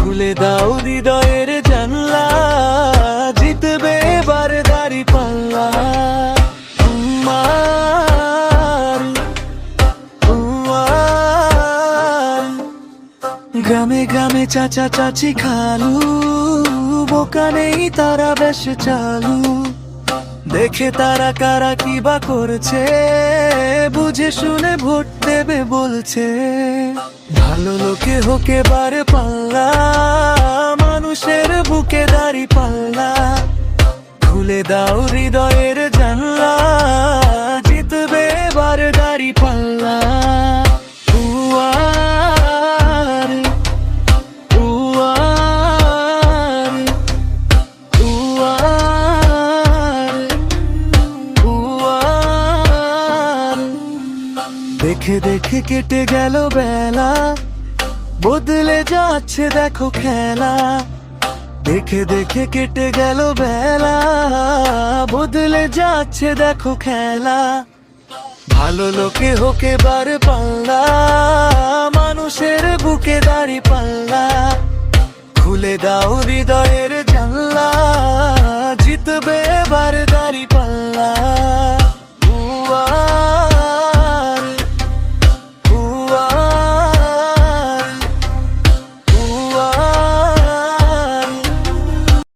খুলে দাও হৃদয়ের জানলা, জিতবে এবার দাড়ি পাল্লা। গ্রামে গ্রামে চাচা চাচি খালু, বোকা নেই তারা বেশ চালু দেখে তারা কারা কি বা করছে? বুঝে শুনে ভোট দেবে বলছে। ভালো লোকে হোকে বারে পাল্লা, মানুষের বুকে দাড়ি পাল্লা। খুলে দাও হৃদয়ের জানলা, জিতবে এবার দাড়ি পাল্লা। দেখে দেখে কেটে গেল বেলা। বদলে যাচ্ছে দেখো খেলা। দেখে দেখে কেটে গেল বেলা। বদলে যাচ্ছে দেখো খেলা। ভালো লোকে হোকে বার পাল্লা। মানুষের বুকে দাড়ি পাল্লা। খুলে দাও হৃদয়ের